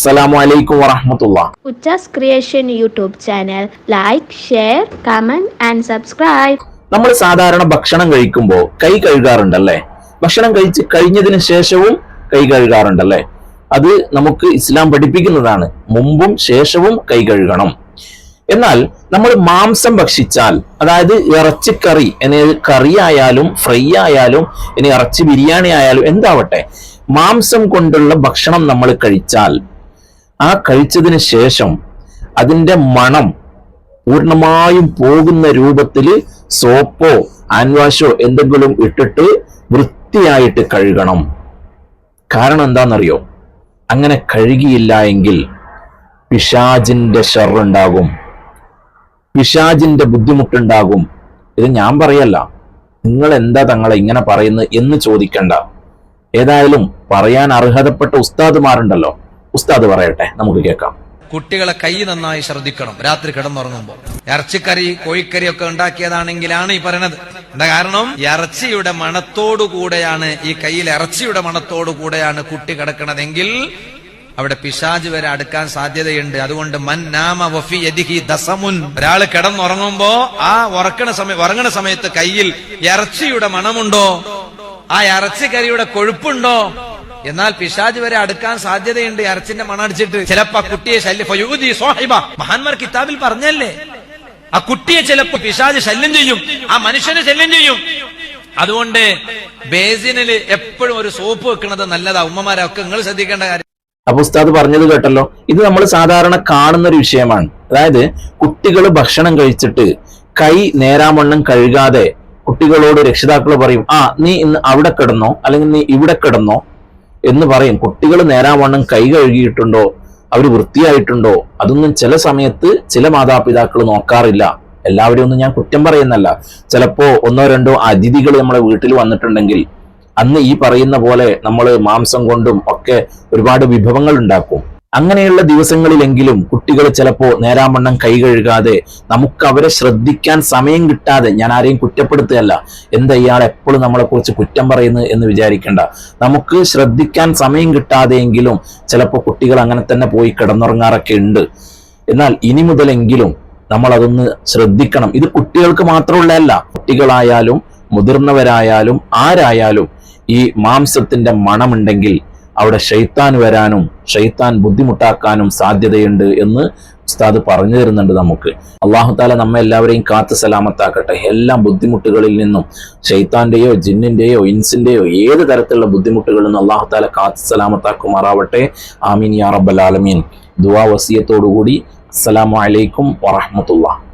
അസ്സലാമു അലൈക്കും വറഹമത്തുള്ള. Uchas creation YouTube channel. Like share comment and subscribe നമ്മൾ സാധാരണ ഭക്ഷണം കഴിക്കുമ്പോൾ കൈ കഴുകാറുണ്ടല്ലേ? ഭക്ഷണം കഴിച്ച് കഴിഞ്ഞതിന് ശേഷവും കൈ കഴുകാറുണ്ടല്ലേ? അത് നമുക്ക് ഇസ്ലാം പഠിപ്പിക്കുന്നതാണ്. മുമ്പും ശേഷവും കൈ കഴുകണം. എന്നാൽ നമ്മൾ മാംസം ഭക്ഷിച്ചാൽ അതായത് ഇറച്ചിക്കറി എന്നത് കറി ആയാലും ഫ്രൈ ആയാലും ഇനി ഇറച്ചി ബിരിയാണി ആയാലും എന്താവട്ടെ? മാംസം കൊണ്ടുള്ള ഭക്ഷണം നമ്മൾ കഴിച്ചാൽ ആ കഴിച്ചതിന് ശേഷം അതിന്റെ മണം പൂർണമായും പോകുന്ന രൂപത്തിൽ സോപ്പോ ഹാൻഡ് വാഷോ എന്തെങ്കിലും ഇട്ടിട്ട് വൃത്തിയായിട്ട് കഴുകണം. കാരണം എന്താണെന്നറിയോ? അങ്ങനെ കഴുകിയില്ല എങ്കിൽ പിശാജിന്റെ ഷെറുണ്ടാകും. പിശാജിന്റെ ബുദ്ധിമുട്ടുണ്ടാകും. ഇത് ഞാൻ പറയല്ല. നിങ്ങൾ എന്താ തങ്ങളെ ഇങ്ങനെ പറയുന്നത് എന്ന് ചോദിക്കണ്ട. ഏതായാലും പറയാൻ അർഹതപ്പെട്ട ഉസ്താദുമാരുണ്ടല്ലോ. ഉസ്താദ് പറയട്ടെ നമുക്ക് കേൾക്കാം. കുട്ടികളെ കൈ നന്നായി ശ്രദ്ധിക്കണം രാത്രി കിടന്നുറങ്ങുമ്പോൾ. ഇറച്ചിക്കറി കോഴിക്കറി ഒക്കെ ഉണ്ടാക്കിയതാണെങ്കിലാണ് ഈ പറയണത്. എന്താ കാരണം? ഇറച്ചിയുടെ മണത്തോടു കൂടെയാണ് ഈ കയ്യിൽ ഇറച്ചിയുടെ മണത്തോടു കൂടെയാണ് കുട്ടി കിടക്കണതെങ്കിൽ അവിടെ പിശാജ് വരെ അടുക്കാൻ സാധ്യതയുണ്ട്. അതുകൊണ്ട് മൻ നാമ വഫി യദിഹി ദസമുൻ. ഒരാൾ കിടന്നുറങ്ങുമ്പോ ആ ഉറക്കണ സമയം ഉറങ്ങണ സമയത്ത് കയ്യിൽ ഇറച്ചിയുടെ മണമുണ്ടോ? ആ ഇറച്ചിക്കറിയുടെ കൊഴുപ്പുണ്ടോ? എന്നാൽ പിശാജ് വരെ അടുക്കാൻ സാധ്യതയുണ്ട് അർച്ചിന്റെ മണടിച്ചിട്ട് ചിലപ്പോ കുട്ടിയെ ശല്യം സോഹിബ മഹാന്മാർ കിതാബിൽ പറഞ്ഞല്ലേ? ആ കുട്ടിയെ ചിലപ്പോ പിശാജ് ശല്യം ചെയ്യും ആ മനുഷ്യനെ ശല്യം ചെയ്യും. അതുകൊണ്ട് ബേസിനിൽ എപ്പോഴും ഒരു സോപ്പ് വെക്കുന്നത് നല്ലതാ. ഉമ്മമാരൊക്കെ നിങ്ങൾ ശ്രദ്ധിക്കേണ്ട കാര്യം. അപ്പൊ ഉസ്താദ് പറഞ്ഞത് കേട്ടല്ലോ? ഇത് നമ്മൾ സാധാരണ കാണുന്ന ഒരു വിഷയമാണ്. അതായത് കുട്ടികൾ ഭക്ഷണം കഴിച്ചിട്ട് കൈ നേരാമണ്ണം കഴുകാതെ കുട്ടികളോട് രക്ഷിതാക്കൾ പറയും ആ നീ ഇന്ന് അവിടെ കിടന്നോ? അല്ലെങ്കിൽ നീ ഇവിടെ കിടന്നോ? എന്ന് പറയും. കുട്ടികൾ നേരാവണ്ണം കൈ കഴുകിയിട്ടുണ്ടോ? അവർ വൃത്തിയായിട്ടുണ്ടോ? അതൊന്നും ചില സമയത്ത് ചില മാതാപിതാക്കൾ നോക്കാറില്ല. എല്ലാവരും ഒന്നും ഞാൻ കുറ്റം പറയുന്നല്ല ചിലപ്പോ ഒന്നോ രണ്ടോ അതിഥികൾ നമ്മുടെ വീട്ടിൽ വന്നിട്ടുണ്ടെങ്കിൽ അന്ന് ഈ പറയുന്ന പോലെ നമ്മൾ മാംസം കൊണ്ടും ഒക്കെ ഒരുപാട് വിഭവങ്ങൾ ഉണ്ടാക്കും. അങ്ങനെയുള്ള ദിവസങ്ങളിലെങ്കിലും കുട്ടികൾ ചിലപ്പോൾ നേരാമണ്ണം കൈ കഴുകാതെ നമുക്ക് അവരെ ശ്രദ്ധിക്കാൻ സമയം കിട്ടാതെ ഞാൻ ആരെയും കുറ്റപ്പെടുത്തുകയല്ല. എന്താ ഇയാൾ എപ്പോഴും നമ്മളെക്കുറിച്ച് കുറ്റം പറയുന്നു എന്ന് വിചാരിക്കേണ്ട. നമുക്ക് ശ്രദ്ധിക്കാൻ സമയം കിട്ടാതെയെങ്കിലും ചിലപ്പോൾ കുട്ടികൾ അങ്ങനെ തന്നെ പോയി കിടന്നുറങ്ങാറൊക്കെ ഉണ്ട്. എന്നാൽ ഇനി മുതലെങ്കിലും നമ്മൾ അതൊന്ന് ശ്രദ്ധിക്കണം. ഇത് കുട്ടികൾക്ക് മാത്രമുള്ളതല്ല. കുട്ടികളായാലും മുതിർന്നവരായാലും ആരായാലും ഈ മാംസത്തിന്റെ മണമുണ്ടെങ്കിൽ അവിടെ ഷെയ്ത്താൻ വരാനും ഷെയ്ത്താൻ ബുദ്ധിമുട്ടാക്കാനും സാധ്യതയുണ്ട് എന്ന് ഉസ്താദ് പറഞ്ഞു തരുന്നുണ്ട് നമുക്ക്. അള്ളാഹു താല നമ്മെ എല്ലാവരെയും കാത്ത് സലാമത്താക്കട്ടെ. എല്ലാ ബുദ്ധിമുട്ടുകളിൽ നിന്നും ഷെയ്ത്താന്റെയോ ജിന്നിന്റെയോ ഇൻസിന്റെയോ ഏത് തരത്തിലുള്ള ബുദ്ധിമുട്ടുകളിൽ നിന്നും അള്ളാഹു താല കാത്ത് സലാമത്താക്കുമാറാവട്ടെ. ആമീൻ യാ റബ്ബൽ ആലമീൻ. ദുവാ വസിയത്തോടുകൂടി. അസ്സലാമു അലൈക്കും വറഹ്മത്തുള്ളാഹി.